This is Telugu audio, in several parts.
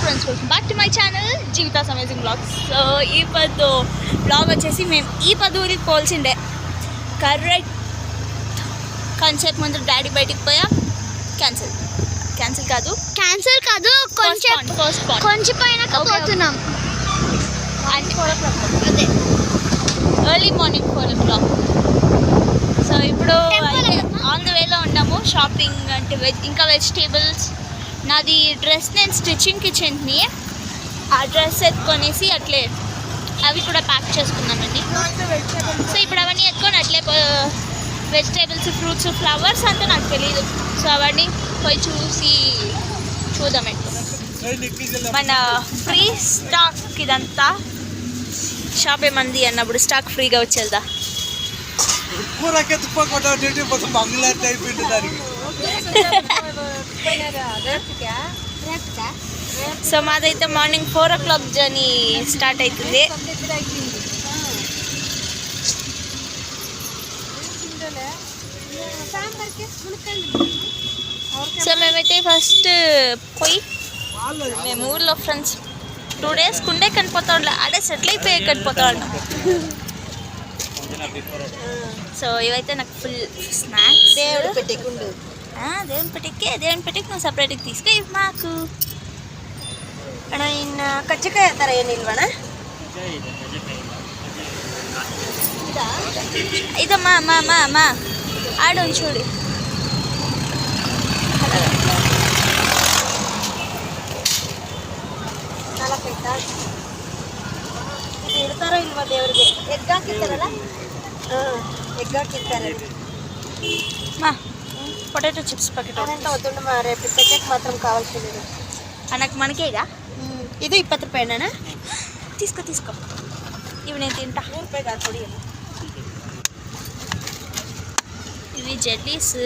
Friends welcome back to my channel Jeevitha's amazing blogs so ఈ పద్దు బ్లాగ్ వచ్చేసి మేము ఈ పది ఊరికి పోల్సిండే కరెక్ట్ కాన్సెప్ట్ ముందు డాడీ బయటికి పోయా. క్యాన్సిల్ క్యాన్సిల్ కాదు. క్యాన్సిల్ కాదు కొంచెం కొంచెం పైన. పోతున్నాం. అదే. Early morning four o'clock so ఇప్పుడు? ఆన్ ద వేలో ఉన్నాము. షాపింగ్ అంటే వెజ్ ఇంకా వెజిటేబుల్స్ నాది డ్రెస్ నేను స్టిచ్చింగ్కి చెంది ఆ డ్రెస్ ఎత్తుకొనేసి అట్లే అవి కూడా ప్యాక్ చేసుకున్నానండి. సో ఇప్పుడు అవన్నీ ఎత్తుకొని అట్లే వెజిటేబుల్స్ ఫ్రూట్స్ ఫ్లవర్స్ అంతా నాకు తెలియదు సో అవన్నీ పోయి చూసి చూద్దామండి మన ఫ్రీ స్టాక్ ఇదంతా షాప్ ఏమంది అన్నప్పుడు స్టాక్ ఫ్రీగా వచ్చేదా ఎక్కువ రకెత్తుకోకుండా కొట్టి అయిపోయింది దానికి. సో మాదైతే morning four o'clock journey start అవుతుంది సో మేమైతే ఫస్ట్ పోయి మేము ఊర్లో ఫ్రెండ్స్ టూ డేస్ కుండే కనిపోతా ఉండే అడే సెటిల్ అయిపోయి కనిపోతా ఉన్నాం సో ఇవైతే నాకు ఫుల్ స్నాక్స్ దేవుడు పెట్టేకుండు దేవుని పెట్టికే దేవుని పెట్టికి నువ్వు సపరేట్గా తీసుకు ఇవి మాకు ಅಣ್ಣ ಇನ್ನ ಕಜ್ಜಿಕಾಯಿ ಥರ ಏನಿಲ್ವಣ್ಣ ఇదమ్మా అమ్మా అమ్మా అమ్మా ఆడు చూడు ನಾಲ್ಕು ಆಯ್ತಾ ಇದು ಇಡ್ತಾರೋ ಇಲ್ವಾ ದೇವ್ರಿಗೆ ಎಗ್ ಹಾಕಿರ್ತಾರಲ್ಲ ಹಾಂ ಎಗ್ ಹಾಕಿರ್ತಾರೆ మా పొటాటో చిప్స్ ప్యాకెట్ వద్దు రేపు ప్యాకెట్ మాత్రం కావాల్సింది. నాకు మనకే ఇది ఇప్పటి రూపాయన తీసుకో తీసుకో. ఇవి నేను తింటా. రూపాయి ఇవి జెల్లీస్.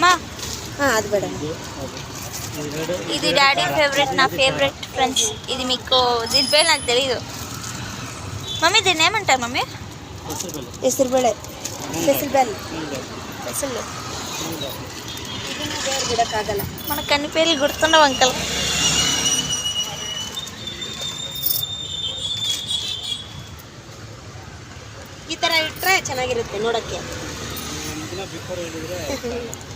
మా ಕೋಡ್ಗಳು ಇದೆ మా ಹಾಂ ಅದು ಬೇಡ ఇది డాడీ ఫేవరెట్ నా ఫేవరెట్ ఫ్రెండ్స్ ఇది మీకు దీని పేరు నాకు తెలియదు మమ్మీ దీన్ని ఏమంటారు మమ్మీ ಹೆಸರು ಬೇಳೆ ಹೆಸರು ಬೇಳೆ అసలు ಇದನ್ನು ದೇವ್ರು ಬಿಡೋಕ್ಕಾಗಲ್ಲ మనకు అన్ని పేర్లు గుర్తుండవు అంకల్ ಈ ಥರ ಇಟ್ಟರೆ ಚೆನ್ನಾಗಿರುತ್ತೆ ನೋಡೋಕ್ಕೆ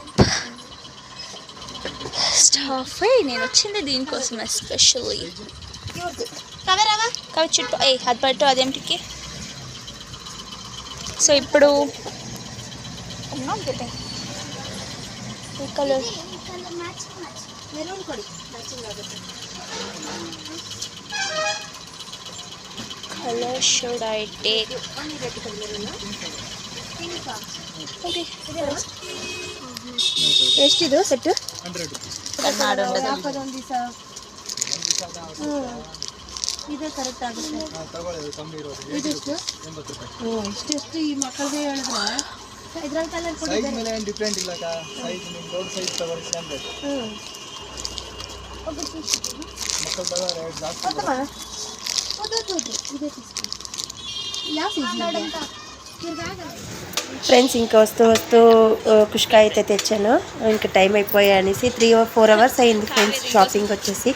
స్టాఫ్ నేను వచ్చింది దీనికోసం ఎస్పెషల్లీ ಇವ್ರದ್ದು ಕವರವ కవి చుట్టూ ఏ అది పట్టు అదేంటికి సో ఇప్పుడు ఈ కలర్ ಮೆರೂನ್ ಕೊಡಿ ಮ್ಯಾಚಿಂಗ್ ಆಗುತ್ತೆ కలర్ షుడ్ ఐ టేక్ ಒಂದು ರೇಟ್ ಕೊಡಿ ಮೆರೂನ್ ಎಷ್ಟಿದು ಸೆಟ್ಟು ಹಂಡ್ರೆಡ್ కన్నాడు ఉండదు ಹಾಕೋದೊಂದು ದಿವಸ ಹ್ಞೂ ಇದು ಕರೆಕ್ಟ್ ಆಗುತ್ತೆ ತಗೊಳ್ಳಿ ಕಮ್ಮಿ ಇರೋದು ಇದೆಷ್ಟು ಎಂಬತ್ತು ರೂಪಾಯಿ ಓ ಇಷ್ಟೆಷ್ಟು ಈ ಮಕ್ಕಳಿಗೆ ಹೇಳಿದ್ರೆ ಇದ್ರಲ್ಲಿ ಕಲರ್ ಸೈಜ್ ಕೊಟ್ಟಿದ್ದಾರೆ ಮೇಲೆ ಏನು ಡಿಫ್ರೆಂಟ್ ಇಲ್ಲ ಸೈಜ್ ನಿಮ್ಮ ದೊಡ್ಡ ಸೈಜ್ ತಗೊಳ್ಳಿ ಹಂಡ್ರೆಡ್ ಹ್ಞೂ ಮಕ್ಕಳು ತಗೊಳ್ಳಿ ರೇಟ್ ಜಾಸ್ತಿ వద్దమ్మా వద్దు వద్దు వద్దు ఇదే తీసుకో యా ఫ్రెండ్స్ ఇంకా వస్తూ వస్తూ ఆ, కుష్కాయ అయితే తెచ్చాను. ఇంకా టైం అయిపోయా అనేసి త్రీ ఫోర్ అవర్స్ అయింది ఫ్రెండ్స్ షాపింగ్ వచ్చేసి.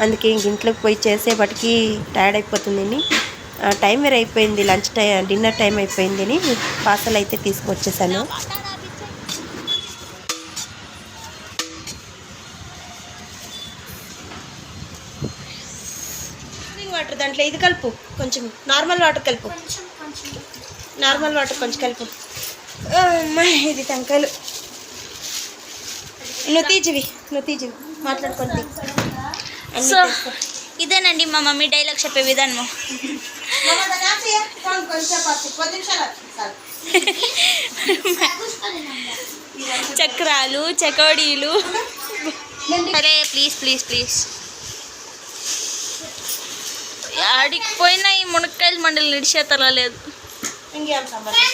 అందుకే ఇంక ఇంట్లోకి పోయి చేసేపటికి టైర్డ్ అయిపోతుందని ఆ, టైం వేరే అయిపోయింది లంచ్ టైం డిన్నర్ టైం అయిపోయిందని పార్సల్ అయితే తీసుకొచ్చేసాను. వాటర్ దాంట్లో ఇది కలుపు కొంచెం నార్మల్ వాటర్ కలుపు. నార్మల్ వాటర్ కొంచెం కలుపు. అమ్మా ఇది టెంకాయలు. నువ్వు తీజివి నువ్వు తీజివి. మాట్లాడుకొని తీ. అన్నీ సో. ఇదేనండి మా మమ్మీ డైలాగ్ చెప్పే విధానము. చక్రాలు చకోడీలు. సరే ప్లీజ్ ప్లీజ్ ప్లీజ్. ఆడికి పోయినా ఈ మునక్కాయల మండలి నిడిచేతలా లేదు. ఇంకేం సంబంధం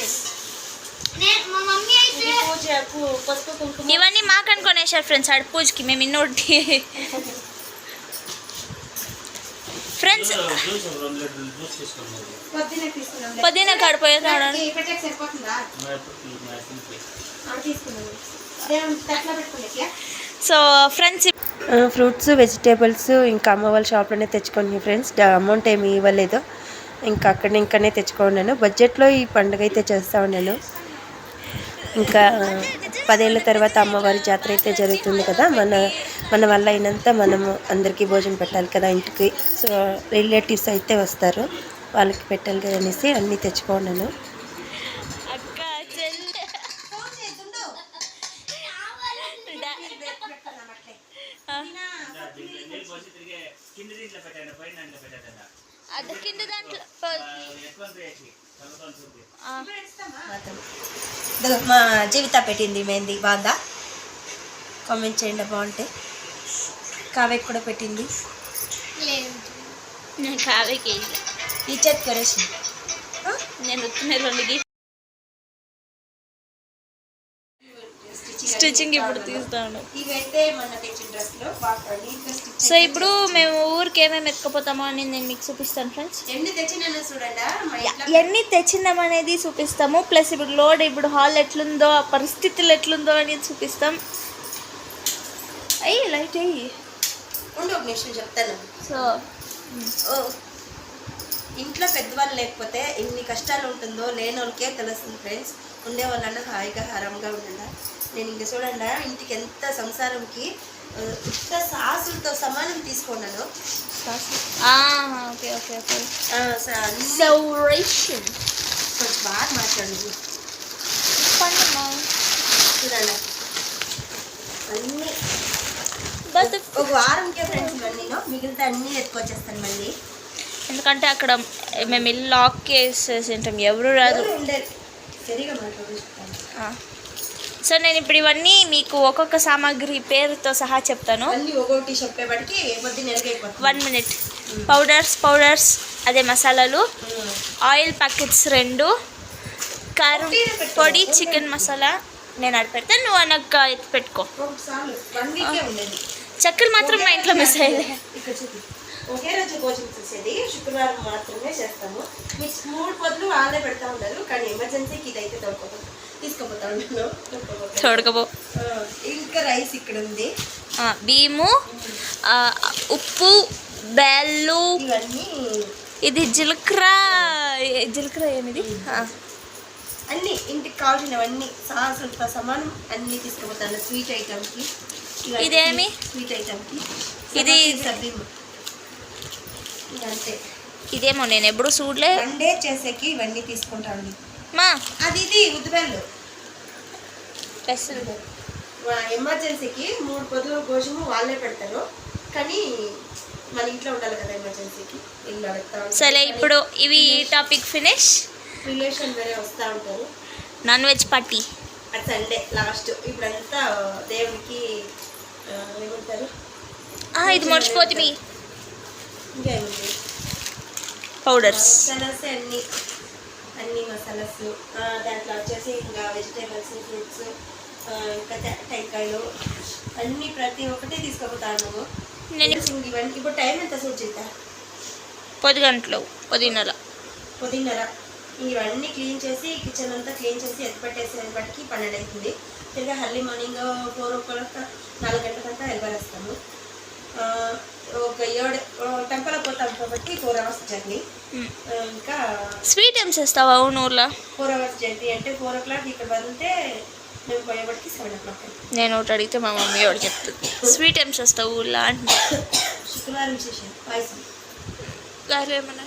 మా మమ్మీ అయితే పూజకు పసుపు కుంకుమ. ఇవన్నీ మాకు అనుకునేసారు ఫ్రెండ్స్ ఆడ పూజకి మేము ఇన్నోటి. ఫ్రెండ్స్ పొద్దున్న కాడిపోయేది సో ఫ్రెండ్స్ ఫ్రూట్స్ వెజిటేబుల్స్ ఇంకా అమ్మ వాళ్ళ షాప్లోనే తెచ్చుకోండి ఫ్రెండ్స్. అమౌంట్ ఏమి ఇవ్వలేదు. ఇంకా అక్కడ ఇంకనే తెచ్చుకున్నాను బడ్జెట్లో ఈ పండుగ అయితే చేస్తూ ఉన్నాను. ఇంకా పదేళ్ళ తర్వాత అమ్మవారి జాతర అయితే జరుగుతుంది కదా. మన మన వల్ల అయినంత మనము అందరికీ భోజనం పెట్టాలి కదా ఇంటికి. సో రిలేటివ్స్ అయితే వస్తారు. వాళ్ళకి పెట్టాలి కదా అనేసి అన్నీ తెచ్చుకున్నాను కింద దాంట్లో ఆ, మాత్రం ఇదిగో మా జీవిత పెట్టింది మెహందీ. బాగుందా? కామెంట్ చేయండి బాగుంటే. కావ్యకి కూడా పెట్టింది. కావేకి ఈ చేతి కరేసి నేను ఉత్తిన రెండుకి స్టిచ్చింగ్ ఇప్పుడు తీస్తాను. సో ఇప్పుడు మేము ఊరికి ఏమేమి ఎత్తుకుపోతామో అని నేను మీకు చూపిస్తాను ఫ్రెండ్స్ ఎన్ని అనేది చూపిస్తాము. ప్లస్ ఇప్పుడు లోడ్ ఇప్పుడు హాల్ ఎట్లుందో ఆ పరిస్థితులు ఎట్లుందో అనేది చూపిస్తాం. అయ్యి లైట్ అయ్యి. ఉండు ఒక నిమిషం చెప్తాను. సో ఓ ఇంట్లో పెద్దవాళ్ళు లేకపోతే ఎన్ని కష్టాలు ఉంటుందో లేని వాళ్ళకే తెలుస్తుంది ఫ్రెండ్స్ ఉండే వాళ్ళన్నా హాయిగా హారంగా ఉండండి? నేను ఇంక చూడండి ఇంటికి ఎంత సంసారంకి ఇంత సాసులతో సమానం తీసుకున్నాను ఓకే ఓకే ఓకే. ఆ, స- అన్ని సౌరేషన్ కొంచెం బాగా మాట్లాడు. చూడండి. అన్నీ. ఒక వారంకే ఫ్రెండ్స్ ఇవన్నీ మిగిలితే అన్నీ ఎత్తుకొచ్చేస్తాను మళ్ళీ. ఎందుకంటే అక్కడ మేము ఇల్లు లాక్ చేసేసి ఉంటాం. ఎవరు రాదు సరిగా మాట్లాడు ఆ. సో నేను ఇప్పుడు ఇవన్నీ మీకు ఒక్కొక్క సామాగ్రి పేరుతో సహా చెప్తాను. ఒక్కొక్కటి వన్ మినిట్ పౌడర్స్ పౌడర్స్ అదే మసాలాలు. ఆయిల్ ప్యాకెట్స్ రెండు. కారం పొడి చికెన్ మసాలా నేను ఆడ పెడతాను నువ్వు నాకు ఎత్తి పెట్టుకో. ఉండేది. చక్కెర మాత్రం మా ఇంట్లో మిస్ చూపి. ఒకే రోజు భోజనం చేసేది. శుక్రవారం మాత్రమే చేస్తాము. మూడు పొద్దులు వాళ్ళే పెడతా ఉంటారు. కానీ ఎమర్జెన్సీకి ఇదైతే దొరకదు. తీసుకుపోతా ఉంటాను దొరకకపోతే. చూడకపో ఇంకా రైస్ ఇక్కడ ఉంది బియ్యము ఉప్పు బెల్లు. ఇవన్నీ ఇది జీలకర్ర. జీలకర్ర ఏమిది? అన్ని ఇంటికి కావాల్సినవన్నీ సాసులతో సమానం అన్నీ తీసుకుపోతాను స్వీట్ ఐటమ్కి ఇదేమి? స్వీట్ ఐటమ్కి ఇది- అంతే ఇదేమో నేను ఎప్పుడు చూడలే. సండే చేసేకి ఇవన్నీ తీసుకుంటాను. మా. అది ఇది ఉద్దిపల్లు పెసలు ఎమర్జెన్సీకి మూడు పొద్దులు భోజనం వాళ్ళే పెడతారు. కానీ మన ఇంట్లో ఉండాలి కదా ఎమర్జెన్సీకి. ఇల్లు అడుగుతా సరే ఇప్పుడు ఇవి టాపిక్ ఫినిష్ రిలేషన్ వేరే వస్తూ ఉంటారు. నాన్ వెజ్ పార్టీ అది సండే లాస్ట్ ఇప్పుడంతా దేవునికి ఏమంటారు? ఇది మర్చిపోతుంది పౌడర్స్ అన్ని. అన్ని మసాలాస్ దాంట్లో వచ్చేసి ఇంకా వెజిటేబుల్స్ ఫ్రూట్స్ ఇంకా టెంకాయలు అన్ని ప్రతి ఒక్కటి తీసుకుపోతాను నేను ఇవన్నీ ఇప్పుడు టైం ఎంత సూచిద్దా పది గంటలు పదిన్నర. పుదీనర ఇవన్నీ క్లీన్ చేసి కిచెన్ అంతా క్లీన్ చేసి ఎత్తిపెట్టేసేపటికి పన్నెండు అవుతుంది. తిరిగి early morning four o'clock నాలుగు గంటలకంతా వెళ్ళబడేస్తాము ఒక ఏడు టెంపల్ పోతాం కాబట్టి ఫోర్ అవర్స్ జర్నీ. ఇంకా స్వీట్ ఏం చేస్తావా అవును ఊర్లో? ఫోర్ అవర్స్ జర్నీ అంటే ఫోర్ ఓ క్లాక్ ఇక్కడ వదిలితే మేము పోయేపటికి సెవెన్ ఓ క్లాక్ నేను ఒకటి అడిగితే మా మమ్మీ ఒకటి చెప్తుంది. స్వీట్ ఏం చేస్తావు ఊర్లో అంటే శుక్రవారం చేసాను పాయసం. గారు ఏమన్నా?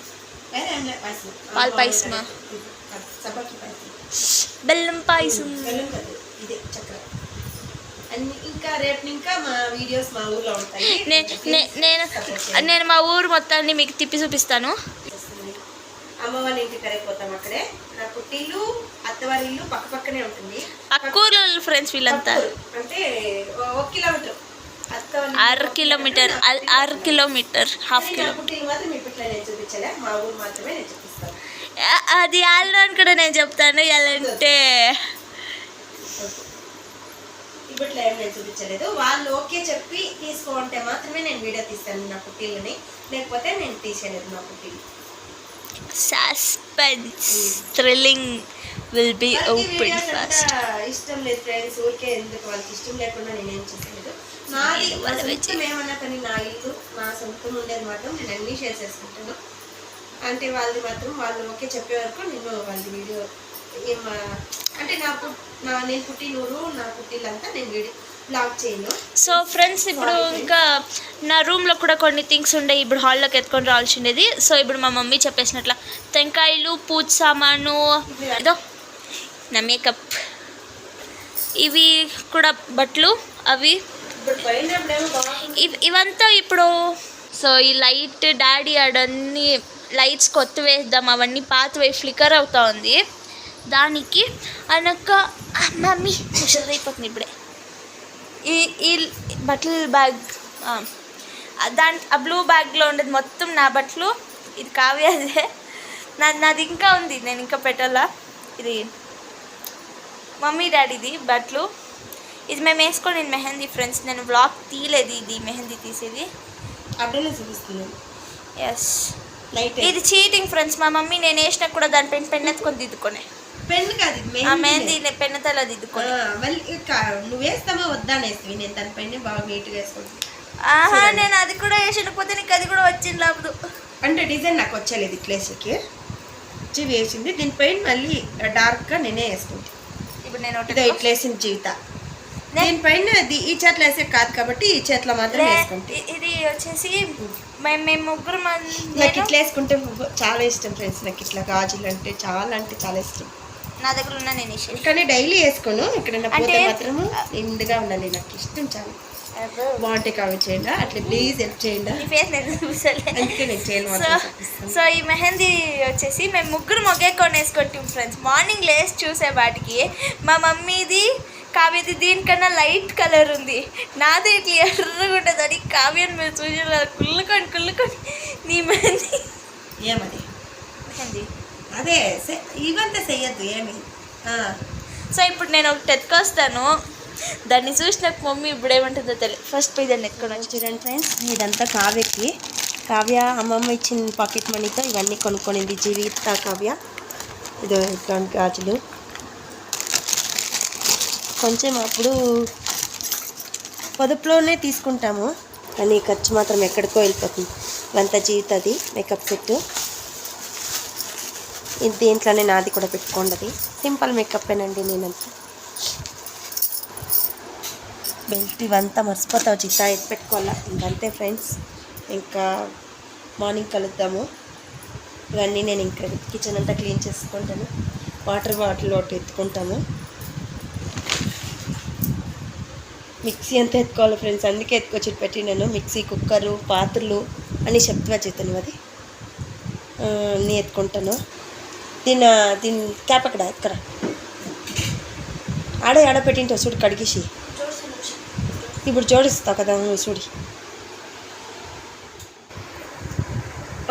పాల పాయసమా? బెల్లం పాయసం. బెల్లం ఇదే చక్కెర. ఇంకా రేపు ఇంకా మా వీడియోస్ మా ఊర్లో ఉంటాయి. నే- నే- నేను నేను మా ఊరు మొత్తాన్ని మీకు తిప్పి చూపిస్తాను. అమ్మ వాళ్ళ ఇంటికి కరిగిపోతాం అక్కడే. నా పుట్టిల్లు అత్తవారి ఇల్లు పక్క పక్కనే ఉంటుంది. అక్కూరు ఫ్రెండ్స్ వీళ్ళంతా. అంటే ఒక కిలోమీటర్. ఒక కిలోమీటర్ అ- ఆరు కిలోమీటర్ హాఫ్ కిలోమీటర్ అది ఆల్రౌండ్ కూడా నేను చెప్తాను. ఎలా అంటే ఇప్పట్లో ఏం నేను చూపించలేదు. వాళ్ళు ఓకే చెప్పి తీసుకోంటే మాత్రమే నేను వీడియో తీస్తాను నా పుట్టిల్ని లేకపోతే నేను తీసేయలేదు నా పుట్టిల్లు. Suspense thrilling will be open first ఇష్టం లేదు ఫ్రెండ్స్ ఊరికే ఎందుకు? వాళ్ళకి ఇష్టం లేకుండా నేనేం చేసలేదు నాది వాళ్ళ సొంతం ఏమన్నా కానీ నా ఇల్లు నా సొంతం ఉండేది మాత్రం నేను అన్నీ షేర్ చేసుకుంటాను అంటే వాళ్ళది మాత్రం వాళ్ళు ఓకే చెప్పే వరకు నేను వాళ్ళ వీడియో అంటే నా పుట్ నా నేను పుట్టినూరు నా పుట్టిల్లంతా నేను బ్లాగ్ చేయను సో ఫ్రెండ్స్ ఇప్పుడు ఇంకా నా రూమ్లో కూడా కొన్ని థింగ్స్ ఉండే ఇప్పుడు హాల్లోకి ఎత్తుకొని రావాల్సి ఉండేది సో ఇప్పుడు మా మమ్మీ చెప్పేసినట్ల టెంకాయలు పూజ సామాను ఇదో నా మేకప్ ఇవి కూడా బట్టలు అవి. ఇవంతా ఇప్పుడు సో ఈ లైట్ డాడీ ఆడన్ని లైట్స్ కొత్త వేద్దాం అవన్నీ పాతవే ఫ్లికర్ అవుతా ఉంది. దానికి అనక మమ్మీ ముషల్ అయిపోతుంది ఇప్పుడే. ఈ ఈ బట్టల బ్యాగ్ దాని ఆ బ్లూ బ్యాగ్లో ఉండేది మొత్తం నా బట్టలు. ఇది కావ్యదే నా నాది ఇంకా ఉంది. నేను ఇంకా పెట్టాలా? ఇది మమ్మీ డాడీది బట్టలు. ఇది మేము వేసుకొని మెహందీ ఫ్రెండ్స్. నేను బ్లాగ్ తీయలేదు ఇది మెహందీ తీసేది. అప్పుడే చూపిస్తున్నాను ఎస్ లైట్ ఇది చీటింగ్ ఫ్రెండ్స్ మా మమ్మీ నేను వేసినా కూడా దాని పెన్ పెన్ ఎత్తుకొని దిద్దుకొని. పెన్ కాదు మెహందీ దిద్దుకొని మళ్ళీ నువ్వు వేస్తామా వద్దా అనేసి నేను దాని పైన బాగా నీట్గా వేసుకుంటాను ఆహా నేను అది కూడా వేసినపోతే నీకు అది కూడా వచ్చింది లాభదు అంటే డిజైన్ నాకు వచ్చేలేదు ఇట్లేసరికి వచ్చి వేసింది. దీనిపైన మళ్ళీ డార్క్గా నేనే వేసుకుంటాను ఇప్పుడు నేను ఒకటి ఇదో ఇట్లేసిన జీవిత. దీనిపైన ఈ చేతిలో వేసే కాదు కాబట్టి ఈ చేతిలో మాత్రం ఇ- ఇది వచ్చేసి మేము మేము ముగ్గురు నాకు ఇట్లా వేసుకుంటే చాలా ఇష్టం ఫ్రెండ్స్. నాకు ఇట్లా గాజులు అంటే చాలా అంటే చాలా ఇష్టం. నా దగ్గర ఉన్న నేను వేసేసి కానీ డైలీ వేసుకోను. ఎక్కడైనా పోతే మాత్రము నిండుగా ఉండాలి. నాకు ఇష్టం చాలా. బాగుంటాయి చేయండి. అట్లా ప్లీజ్ హెల్ప్ చేయండి. ఫేస్ నేను సో ఈ మెహందీ వచ్చేసి మేము ముగ్గురు మొగే కొనేసుకుంటాం ఫ్రెండ్స్ మార్నింగ్ లేసి చూసే వాటికి మా మమ్మీది కావ్యది దీనికన్నా లైట్ కలర్ ఉంది. నాది ఇట్లా ఎర్రగా ఉంటుంది అది కావ్యని మీరు చూసి కుళ్ళుకొని కుళ్ళుకొని నీ మెహందీ ఏమది మెహందీ అదే సె- తెలియదు ఏమి. సో ఇప్పుడు నేను ఒకటి ఎత్తుకొస్తాను దాన్ని చూసి నాకు మమ్మీ ఇప్పుడు ఏమంటుందో తెలియదు ఫస్ట్ పోయి దాన్ని ఎత్తుకొని చూడండి ఫ్రెండ్స్. ఇదంతా కావ్యకి. కావ్య అమ్మమ్మ ఇచ్చిన పాకెట్ మనీతో ఇవన్నీ కొనుక్కొనింది జీవిత కావ్య. ఇదో ఇట్లాంటి గాజులు. కొంచెం అప్పుడు పొదుపులోనే తీసుకుంటాము. కానీ ఖర్చు మాత్రం ఎక్కడికో వెళ్ళిపోతుంది. ఇవంతా జీవితది మేకప్ సెట్ దీంట్లోనే నాది కూడా పెట్టుకోండి. సింపుల్ మేకప్పేనండి నేనంతా. బెల్ట్ ఇవంతా మర్చిపోతావు చిత్తా ఎత్తి పెట్టుకోవాలా? ఇంకంతే ఫ్రెండ్స్ ఇంకా మార్నింగ్ కలుద్దాము. ఇవన్నీ నేను ఇంకా కిచెన్ అంతా క్లీన్ చేసుకుంటాను. వాటర్ బాటిల్ ఒకటి ఎత్తుకుంటాము. మిక్సీ అంతా ఎత్తుకోవాలి ఫ్రెండ్స్ అందుకే ఎత్తుకొచ్చి పెట్టినాను. మిక్సీ కుక్కరు పాత్రలు అని చెప్తున్నా చేతను అది. నేను ఎత్తుకుంటాను. దీని దీని క్యాప్ అక్కడ ఎత్తుకరా ఆడే ఆడ పెట్టింటావు చూడు కడిగేసి. ఇప్పుడు జోడిస్తావు కదా నువ్వు చూడి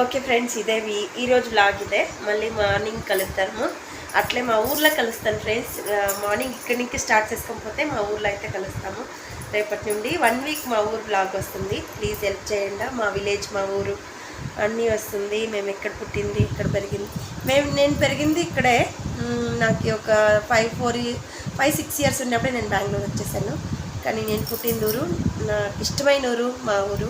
ఓకే ఫ్రెండ్స్ ఇదే ఈరోజు బ్లాగ్ ఇదే. మళ్ళీ మార్నింగ్ కలుద్దాము. అట్లే మా ఊర్లో కలుస్తాను ఫ్రెండ్స్. మార్నింగ్ ఇక్కడి నుంచి స్టార్ట్ చేసుకోకపోతే మా ఊర్లో అయితే కలుస్తాము. రేపటి నుండి వన్ వీక్ మా ఊరు బ్లాగ్ వస్తుంది. ప్లీజ్ హెల్ప్ చేయండి. మా విలేజ్ మా ఊరు. అన్నీ వస్తుంది మేము ఎక్కడ పుట్టింది ఇక్కడ పెరిగింది. మేము నేను పెరిగింది ఇక్కడే. నాకు ఒక five four five six years ఉన్నప్పుడే నేను బెంగళూరు వచ్చేసాను. కానీ నేను పుట్టిన ఊరు నాకు ఇష్టమైన ఊరు మా ఊరు.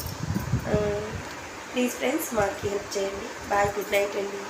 ప్లీజ్ ఫ్రెండ్స్ మాకు హెల్ప్ చేయండి. బాయ్ గుడ్ నైట్ అండి.